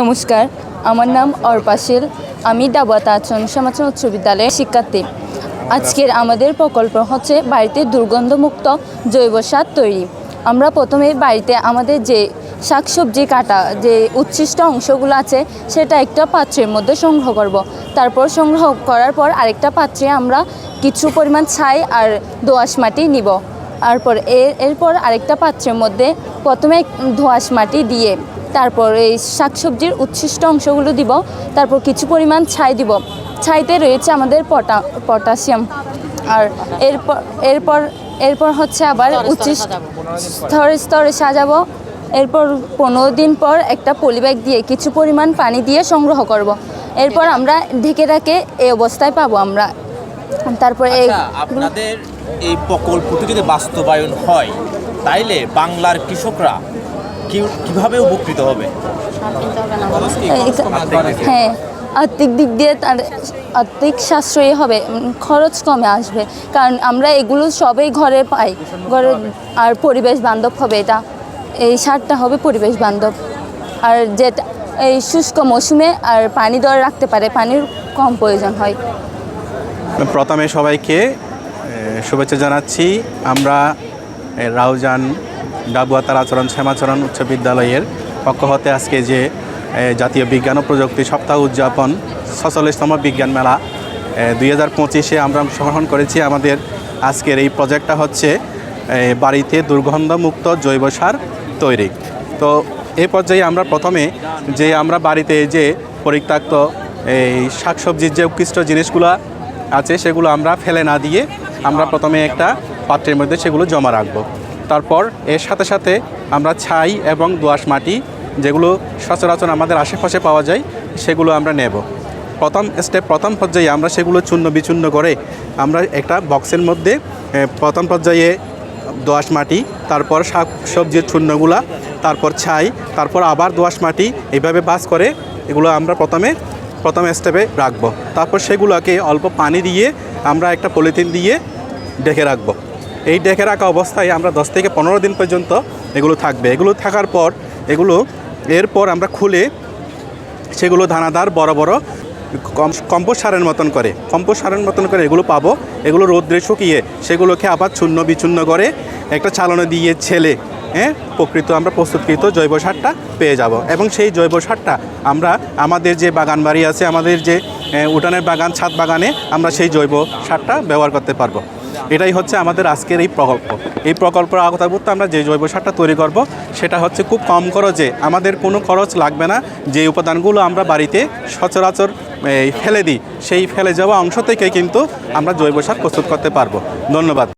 নমস্কার, আমার নাম অর্পাশিল আমি ডাবাতা আচরণ সমাচরণ উচ্চ বিদ্যালয়ের শিক্ষার্থী। আজকের আমাদের প্রকল্প হচ্ছে বাড়িতে দুর্গন্ধমুক্ত জৈব সার তৈরি। আমরা প্রথমে বাড়িতে আমাদের যে শাকসবজি কাটা, যে উচ্ছিষ্ট অংশগুলো আছে, সেটা একটা পাত্রের মধ্যে সংগ্রহ করব। তারপর সংগ্রহ করার পর আরেকটা পাত্রে আমরা কিছু পরিমাণ ছাই আর দোআঁশ মাটি নিব। তারপর এর এরপর আরেকটা পাত্রের মধ্যে প্রথমে ধোঁয়াশ মাটি দিয়ে তারপর এই শাকসবজির উচ্ছিষ্ট অংশগুলো দিব তারপর কিছু পরিমাণ ছাই দিব। ছাইতে রয়েছে আমাদের পটা পটাশিয়াম। আর এরপর এরপর এরপর হচ্ছে আবার উচ্ছিষ্ট স্তরে স্তরে সাজাবো। এরপর পনেরো দিন পর একটা পলিব্যাগ দিয়ে কিছু পরিমাণ পানি দিয়ে সংগ্রহ করব। এরপর আমরা ঢেকে রাখে এই অবস্থায় পাবো আমরা। তারপর এই আচ্ছা, আপনাদের এই প্রকল্পটি যদি বাস্তবায়ন হয় তাইলে বাংলার কৃষকরা কীভাবে উপকৃত হবে? হ্যাঁ আর্থিক দিক দিয়ে তার আর্থিক সাশ্রয়ী হবে খরচ কমে আসবে। কারণ আমরা এগুলো সবই ঘরে পাই। ঘরে আর পরিবেশ বান্ধব হবে এটা। এই সারটা হবে পরিবেশ বান্ধব। আর যেটা এই শুষ্ক মৌসুমে আর পানি দর রাখতে পারে পানির কম প্রয়োজন হয়। প্রথমে সবাইকে শুভেচ্ছা জানাচ্ছি। আমরা রাউজান ডাবুয়াতার আচরণ, শ্যামাচরণ উচ্চ বিদ্যালয়ের পক্ষ হতে আজকে যে জাতীয় বিজ্ঞান ও প্রযুক্তি সপ্তাহ উদযাপন ছচল্লিশতম বিজ্ঞান মেলা দুই হাজার পঁচিশে আমরা অংশগ্রহণ করেছি। আমাদের আজকের এই প্রজেক্টটা হচ্ছে বাড়িতে দুর্গন্ধমুক্ত জৈব সার তৈরি। তো এই পর্যায়ে আমরা প্রথমে যে আমরা বাড়িতে যে পরিত্যক্ত, এই শাকসবজির যে উৎকৃষ্ট জিনিসগুলো আছে, সেগুলো আমরা ফেলে না দিয়ে আমরা প্রথমে একটা পাত্রের মধ্যে সেগুলো জমা রাখব। তারপর এর সাথে সাথে আমরা ছাই এবং দোআঁশ মাটি যেগুলো সচরাচর আমাদের আশেপাশে পাওয়া যায়, সেগুলো আমরা নেব। প্রথম স্টেপ প্রথম পর্যায়ে আমরা সেগুলো চূর্ণ বিচূর্ণ করে আমরা একটা বক্সের মধ্যে প্রথম পর্যায়ে দোআঁশ মাটি, তারপর শাক সবজির চূর্ণগুলা, তারপর ছাই, তারপর আবার দোআঁশ মাটি এইভাবে বাস করে এগুলো আমরা প্রথমে প্রথম স্টেপে রাখব। তারপর সেগুলোকে অল্প পানি দিয়ে আমরা একটা পলিথিন দিয়ে ডেকে রাখব। এই ডেকে রাখা অবস্থায় আমরা দশ থেকে পনেরো দিন পর্যন্ত এগুলো থাকবে। এগুলো থাকার পর এগুলো এরপর আমরা খুলে সেগুলো দানাদার বড় বড় কম- কম্পোস্ট সারের মতন করে, কম্পোস্ট সারের মতন করে এগুলো পাবো। এগুলো রোদ্রে শুকিয়ে সেগুলোকে আবার চূর্ণ বিচূর্ণ করে একটা চালনা দিয়ে ছেলে হ্যাঁ প্রকৃত আমরা প্রস্তুতকৃত জৈব সারটা পেয়ে যাব। এবং সেই জৈব সারটা আমরা আমাদের যে বাগান বাড়ি আছে, আমাদের যে উঠানের বাগান, ছাদ বাগানে আমরা সেই জৈব সারটা ব্যবহার করতে পারব। এটাই হচ্ছে আমাদের আজকের এই প্রকল্প। এই প্রকল্পের আওতাভুক্ত আমরা যে জৈব সারটা তৈরি করব, সেটা হচ্ছে খুব কম খরচে, আমাদের কোনো খরচ লাগবে না, যে উপাদানগুলো আমরা বাড়িতে সচরাচর ফেলে দিই, সেই ফেলে যাওয়া অংশ থেকে কিন্তু আমরা জৈব সার প্রস্তুত করতে পারব। ধন্যবাদ।